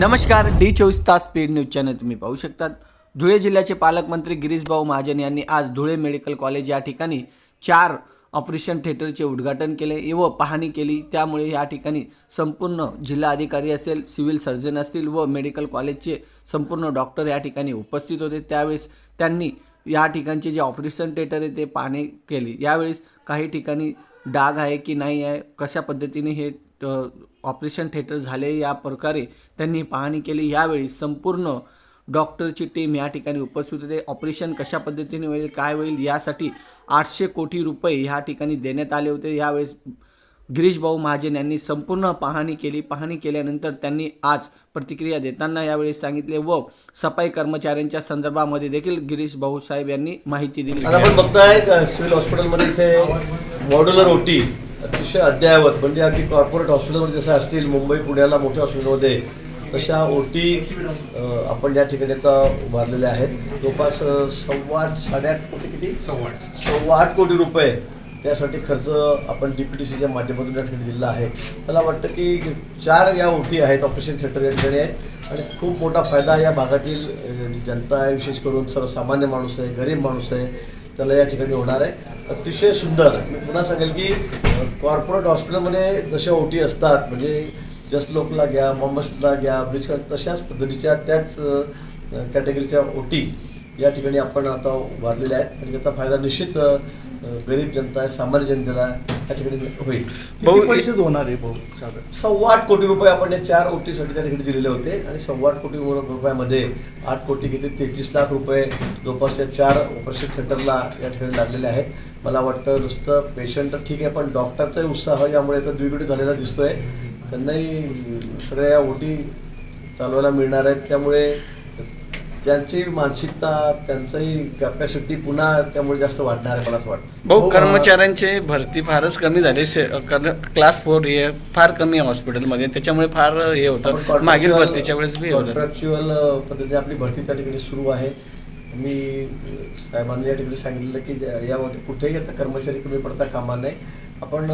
नमस्कार डी चोवीस तास स्पीड न्यूज चॅनल तुम्ही पाहू शकतात. धुळे जिल्ह्याचे पालकमंत्री गिरीशभाऊ महाजन यांनी आज धुळे मेडिकल कॉलेज या ठिकाणी चार ऑपरेशन थिएटरचे उद्घाटन केले. व पाहणी केली. त्यामुळे या ठिकाणी संपूर्ण जिल्हा अधिकारी असेल सिव्हिल सर्जन असतील व मेडिकल कॉलेजचे संपूर्ण डॉक्टर या ठिकाणी उपस्थित होते. त्यावेळेस त्यांनी या ठिकाणचे जे ऑपरेशन थिएटर आहे ते पाहणी केली. यावेळेस काही ठिकाणी डाग आहे की नाही आहे कशा पद्धतीने हे ऑपरेशन थिएटर झाले या प्रकारे त्यांनी पाहणी केली. यावेळी संपूर्ण डॉक्टरची टीम या ठिकाणी उपस्थित होते. ऑपरेशन कशा पद्धतीने होईल काय होईल यासाठी आठशे कोटी रुपये ह्या ठिकाणी देण्यात आले होते. यावेळेस गिरीशभाऊ महाजन यांनी संपूर्ण पाहणी केली. पाहणी केल्यानंतर त्यांनी आज प्रतिक्रिया देताना यावेळी सांगितले व सफाई कर्मचाऱ्यांच्या संदर्भामध्ये देखील गिरीश भाऊ साहेब यांनी माहिती दिली. आपण बघताय सिव्हिल हॉस्पिटलमध्ये इथे मॉड्युलर ओटी अतिशय अद्ययावत म्हणजे अगदी कॉर्पोरेट हॉस्पिटलमध्ये जसं असतील मुंबई पुण्याला मोठ्या हॉस्पिटलमध्ये तशा ओटी आपण या ठिकाणी आता उभारलेल्या आहेत जवळपास सव्वा आठ साडेआठ कोटी किती सव्वा आठ. सव्वा आठ कोटी रुपये त्यासाठी खर्च आपण डी पी टी सीच्या माध्यमातून या ठिकाणी दिलेला आहे मला वाटतं की चार या ओटी आहेत ऑपरेशन थिएटर या ठिकाणी आहे आणि खूप मोठा फायदा या भागातील जनता आहे विशेष करून सर्वसामान्य माणूस आहे गरीब माणूस आहे त्याला या ठिकाणी होणार आहे. अतिशय सुंदर. मी पुन्हा सांगेल की कॉर्पोरेट हॉस्पिटलमध्ये जशा ओटी असतात म्हणजे जस्ट लोकला घ्या मोहम्मदला घ्या ब्रिज तशाच पद्धतीच्या त्याच कॅटेगरीच्या ओटी या ठिकाणी आपण आता उभारलेल्या आहेत. आणि त्याचा फायदा निश्चित गरीब जनता आहे सामान्य जनतेला होईल. भाऊ, किती पैसे होणार आहे भाऊ साधारण सव्वा आठ कोटी रुपये आपण या चार ओटीसाठी त्या ठिकाणी दिलेले होते आणि सव्वा आठ कोटी रुपयामध्ये आठ कोटी किती? तेहतीस लाख रुपये जवळपास या चार ऑपरेशन थिएटरला या ठिकाणी लागलेले आहेत. मला वाटतं नुसतं पेशंट तर ठीक आहे पण डॉक्टरचाही उत्साह यामुळे तर द्विगुणी झालेला दिसतोय. त्यांनाही सगळ्या ओटी चालवायला मिळणार आहेत. त्यामुळे त्यांची मानसिकता त्यांचंही कॅपॅसिटी पुन्हा त्यामुळे जास्त वाढणार आहे मला असं वाटतं. भाऊ कर्मचाऱ्यांचे भरती फारच कमी झाले. क्लास फोर हे फार कमी आहे हॉस्पिटलमध्ये त्याच्यामुळे फार हे होतं. मागील भरतीच्या वेळेस कॉन्ट्रॅक्च्युअल पद्धतीने आपली भरती त्या ठिकाणी सुरू आहे. मी साहेबांनी या ठिकाणी सांगितलं की या- यामध्ये कुठेही आता कर्मचारी कमी पडता कामा नये. आपण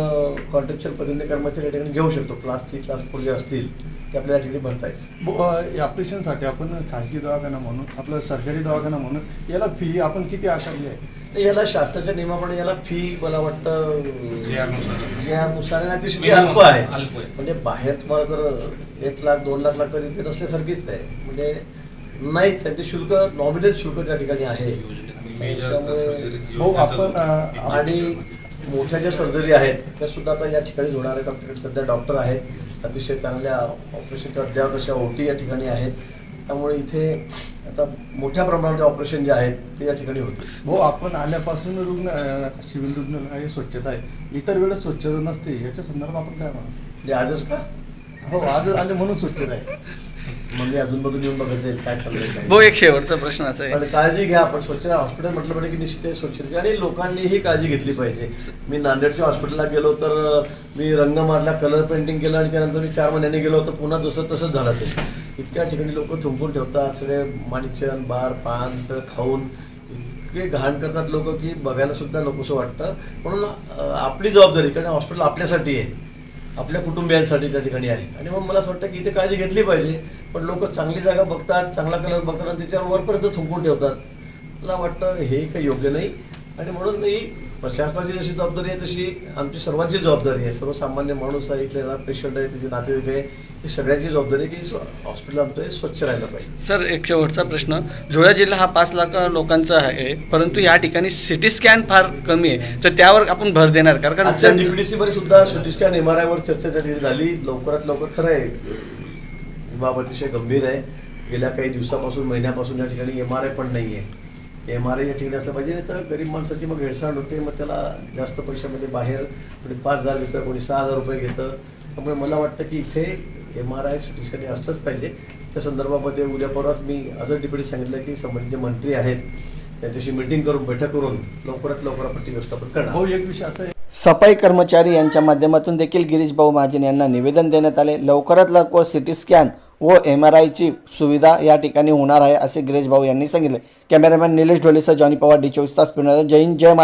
कॉन्ट्रॅक्च्युअल पद्धतीने कर्मचारी या ठिकाणी घेऊ शकतो. क्लास थ्री क्लास फोर जे असतील ते आपल्याला या ठिकाणी भरता येईल. ऑपरेशनसाठी आपण खाजगी दवाखाना म्हणून आपलं सरकारी दवाखाना म्हणून याला फी आपण किती आकारली आहे? तर याला शास्त्राच्या नियमाप्रमाणे याला फी मला वाटतं अतिशय अल्प आहे. अल्प आहे. म्हणजे बाहेर तुम्हाला जर एक लाख दोन लाख लागतं इथे नसल्यासारखीच आहे. म्हणजे नाहीच आहे. ते शुल्क नॉमिनल शुल्क त्या ठिकाणी आहे. सुद्धा आणि मोठ्या ज्या सर्जरी आहेत त्या सुद्धा आता या ठिकाणी होणार आहेत. आपल्याकडे सध्या डॉक्टर आहेत. अतिशय चांगल्या ऑपरेशनच्या अद्यावत अशा ओटी या ठिकाणी आहेत. त्यामुळे इथे आता मोठ्या प्रमाणात ऑपरेशन जे आहेत ते या ठिकाणी होते भाऊ आपण आल्यापासून रुग्ण सिव्हिल रुग्णालय स्वच्छता आहे. इतर वेळेस स्वच्छता नसते. याच्या संदर्भात आपण काय म्हणा? म्हणजे आजच का? हो आज आले म्हणून स्वच्छता आहे. मग मी अजूनमधून येऊन बघत जाईल काय चाललंय भाऊ एक शेवटचा प्रश्न असा आहे. पण काळजी घ्या आपण स्वच्छता हॉस्पिटल म्हटलं म्हणजे की निश्चित आहे स्वच्छता आणि लोकांनीही काळजी घेतली पाहिजे. मी नांदेडच्या हॉस्पिटलला गेलो तर मी रंग मारला कलर पेंटिंग केलं आणि त्यानंतर मी चार महिन्यांनी गेलो तर पुन्हा जसं तसंच झालं ते. इतक्या ठिकाणी लोक थुंकून ठेवतात सगळे माणिकचन बार पान सगळं खाऊन. इतके घाण करतात लोक की बघायला सुद्धा नकोसं वाटतं. म्हणून आपली जबाबदारी कारण हॉस्पिटल आपल्यासाठी आहे. आपल्या कुटुंबियांसाठी त्या ठिकाणी आहे. आणि मग मला असं वाटतं की इथे काळजी घेतली पाहिजे. पण लोक चांगली जागा बघतात चांगला कलर बघतात आणि त्याच्यावर वरपर्यंत थुंकून ठेवतात. मला वाटतं हे काही योग्य नाही. आणि म्हणून ही प्रशासनाची जशी जबाबदारी आहे तशी आमची सर्वांची जबाबदारी आहे. सर्वसामान्य माणूस आहे इथले येणार पेशंट आहे त्याचे नातेवाईक आहे ही सगळ्यांची जबाबदारी आहे की हॉस्पिटल आमचं हे स्वच्छ राहिलं पाहिजे. सर एक शेवटचा प्रश्न. धुळे जिल्हा हा पाच लाख लोकांचा आहे परंतु या ठिकाणी सिटी स्कॅन फार कमी आहे. तर त्यावर आपण भर देणार का? कारण आजच्या जन- डीपीडीसी मध्ये सुद्धा सिटी स्कॅन एम आर आयवर चर्चा त्या ठिकाणी झाली. लवकरात लवकर खरं आहे. ही बाब अतिशय गंभीर आहे. गेल्या काही दिवसापासून महिन्यापासून या ठिकाणी एम आर आय पण नाही आहे एम आर आय या ठिकाणी असलं पाहिजे नाही तर गरीब माणसाची मग हेळसांड होते मग त्याला जास्त पैशामध्ये बाहेर कोणी पाच हजार घेतं कोणी सहा हजार रुपये घेतं. त्यामुळे मला वाटतं की इथे M R I CT scan असलंच पाहिजे. त्या संदर्भामध्ये उद्या परत मी अजून डिप्युटी सांगितलं की संबंधित जे मंत्री आहेत त्यांच्याशी मिटिंग करून बैठक करून लवकरात लवकर आपण ती व्यवस्थापन करणार. हो एक विषय असा आहे. सफाई कर्मचारी यांच्या माध्यमातून देखील गिरीशभाऊ महाजन यांना निवेदन देण्यात आले. लवकरात लवकर सिटी स्कॅन व एम आर आयची सुविधा या ठिकाणी होणार आहे असे गिरीश भाऊ यांनी सांगितले. कॅमेरामॅन निलेश ढोलेसह जॉनी पवार डी चोवीस तास पिणार जय हिंद जय